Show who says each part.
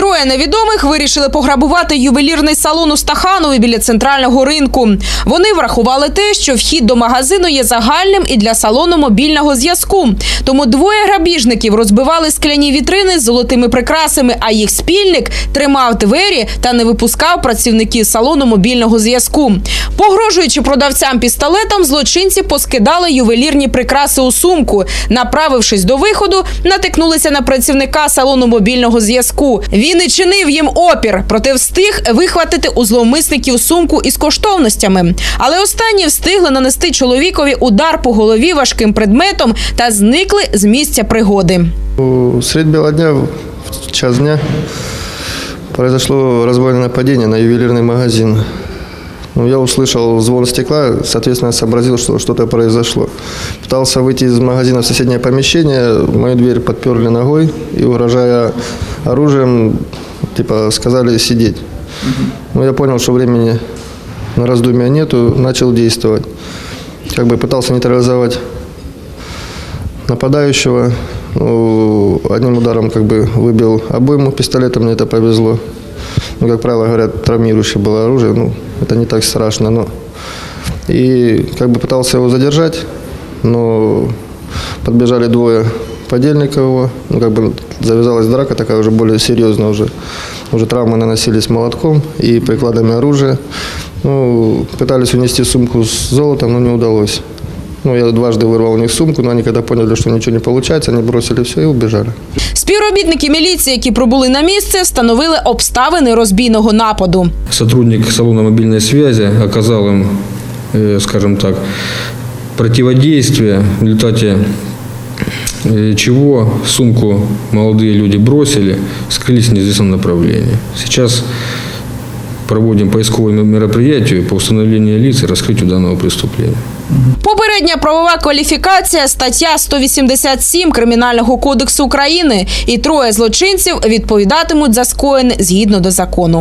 Speaker 1: Троє невідомих вирішили пограбувати ювелірний салон у Стаханові біля центрального ринку. Вони врахували те, що вхід до магазину є загальним і для салону мобільного зв'язку. Тому двоє грабіжників розбивали скляні вітрини з золотими прикрасами, а їх спільник тримав двері та не випускав працівників салону мобільного зв'язку. Погрожуючи продавцям пістолетом, злочинці поскидали ювелірні прикраси у сумку. Направившись до виходу, натикнулися на працівника салону мобільного зв'язку. Він і чинив їм опір, проте встиг вихватити у зловмисників сумку із коштовностями. Але останні встигли нанести чоловікові удар по голові важким предметом та зникли з місця пригоди.
Speaker 2: У- Средь бела дня, в час дня, произошло разбойное нападение на ювелирный магазин. Ну, я услышал звон стекла, соответственно, сообразил, что что-то произошло. Пытался выйти из магазина в соседнее помещение, мою дверь подперли ногой и, угрожая оружием, типа сказали сидеть. Ну, я понял, что времени на раздумья нету, начал действовать. Как бы пытался нейтрализовать нападающего. Ну, одним ударом как бы выбил обойму пистолета, мне это повезло. Ну, как правило, говорят, травмирующее было оружие. Ну, это не так страшно, но... И как бы пытался его задержать, но подбежали двое подельников его. Ну, как бы завязалась драка такая уже более серьезная уже. Уже травмы наносились молотком и прикладами оружия. Ну, пытались унести сумку с золотом, но не удалось. Ну, я дважды вырвал у них сумку, но они когда поняли, что ничего не получается, они бросили все и убежали.
Speaker 1: Співробітники міліції, які прибули на місце, встановили обставини розбійного нападу.
Speaker 3: Сотрудник салона мобильной связи оказал им, э, скажем так, противодействие, в результате э, чего сумку молодые люди бросили, скрылись в неизвестном направлении. Сейчас проводим поисковые мероприятия по установлению лиц и раскрытию данного преступления.
Speaker 1: Попередня правова кваліфікація стаття 187 Кримінального кодексу України. І троє злочинців відповідатимуть за скоєне згідно до закону.